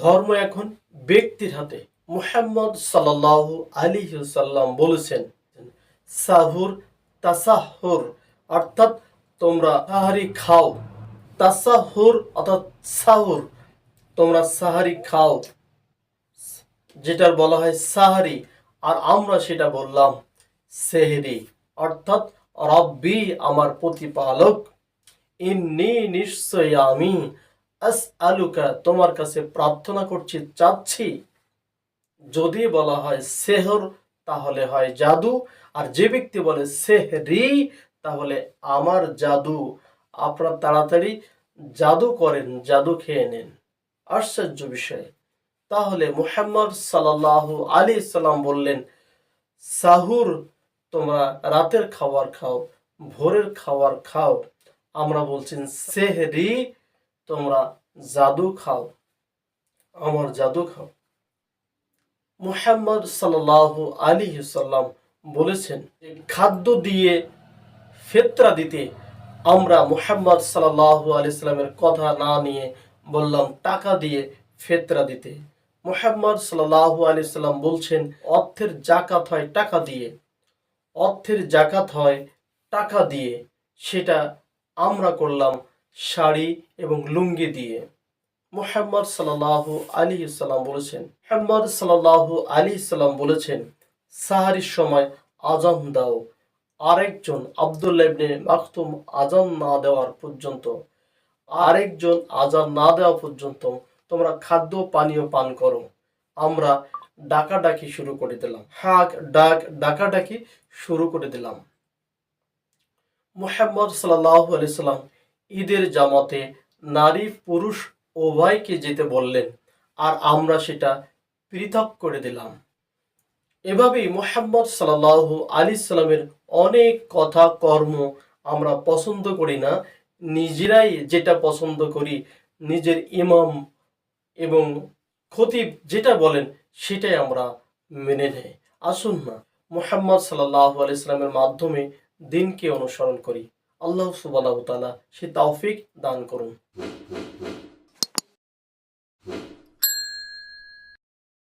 ধর্ম এখন ব্যক্তির হাতে। মুহাম্মদ সাল্লাহ আলী সাল্লাম বলেছেন সাহুর তাসাহুর অর্থাৎ তোমরা সাহারি খাও। তাসাহুর অর্থাৎ সাহুর, তোমরা সাহারি খাও। যেটার বলা হয় সাহারি, আর আমরা সেটা বললাম সেহরি, অর্থাৎ রব্বি আমার প্রতিপালক। ইন্নি নিশ্চয় আমি আস আলুকা তোমার কাছে প্রার্থনা করছি, চাচ্ছি। যদি বলা হয় সেহর, তাহলে হয় জাদু। আর যে ব্যক্তি বলে সেহরি, তাহলে আমার জাদু। আপনার তাড়াতাড়ি জাদু করেন, জাদু খেয়ে নেন। আশ্চর্য বিষয়। তাহলে মুহাম্মদ সাল্লাহ আলী সাল্লাম বললেন, সাহুর, তোমরা রাতের খাবার খাও, ভোরের খাবার খাও। আমরা বলছেন সেহরি তোমরা জাদু খাও, আমার জাদু খাও। মুহাম্মদ সাল্লাহ আলী সাল্লাম বলেছেন, খাদ্য দিয়ে ফেতরা দিতে আমরা মুহাম্মদ সাল্লাহ আলি সাল্লামের কথা না নিয়ে বললাম, টাকা দিয়ে ফেতরা দিতে। মুহাম্মদ সাল্লাহ আলি সাল্লাম বলছেন, অর্থের জাকাত হয় টাকা দিয়ে। অর্থের জাকাত হয় টাকা দিয়ে, সেটা আমরা করলাম শাড়ি এবং লুঙ্গি দিয়ে। মুহাম্মদ সাল্লাহ আলী সাল্লাম বলেছেন, মুহাম্মদ সাল্লাহ আলী সাল্লাম বলেছেন, সাহারির সময় আজান দাও। আরেকজন আবদুল্লাহ ইবনে মাকতুম আজান না দেওয়ার পর্যন্ত, আরেকজন আজান না দেওয়া পর্যন্ত তোমরা খাদ্য পানীয় পান করো। আমরা ডাকাডাকি শুরু করে দিলাম। হাক, ডাক, ডাকাডাকি শুরু করে দিলাম। মুহাম্মদ সাল্লাহ আলি সাল্লাম ঈদের জামাতে নারী, পুরুষ উভয়কে যেতে বললেন আর আমরা সেটা পৃথক করে দিলাম। এভাবেই মোহাম্মদ সাল্লাহ আলী সাল্লামের অনেক কথা, কর্ম আমরা পছন্দ করি না। নিজেরাই যেটা পছন্দ করি, নিজের ইমাম এবং খতিব যেটা বলেন সেটাই আমরা মেনে নেই। আসুন না, মোহাম্মদ সাল্লাহ আলি সাল্লামের মাধ্যমে দিনকে অনুসরণ করি। আল্লাহ সুবাহ তালা সে তৌফিক দান করুন।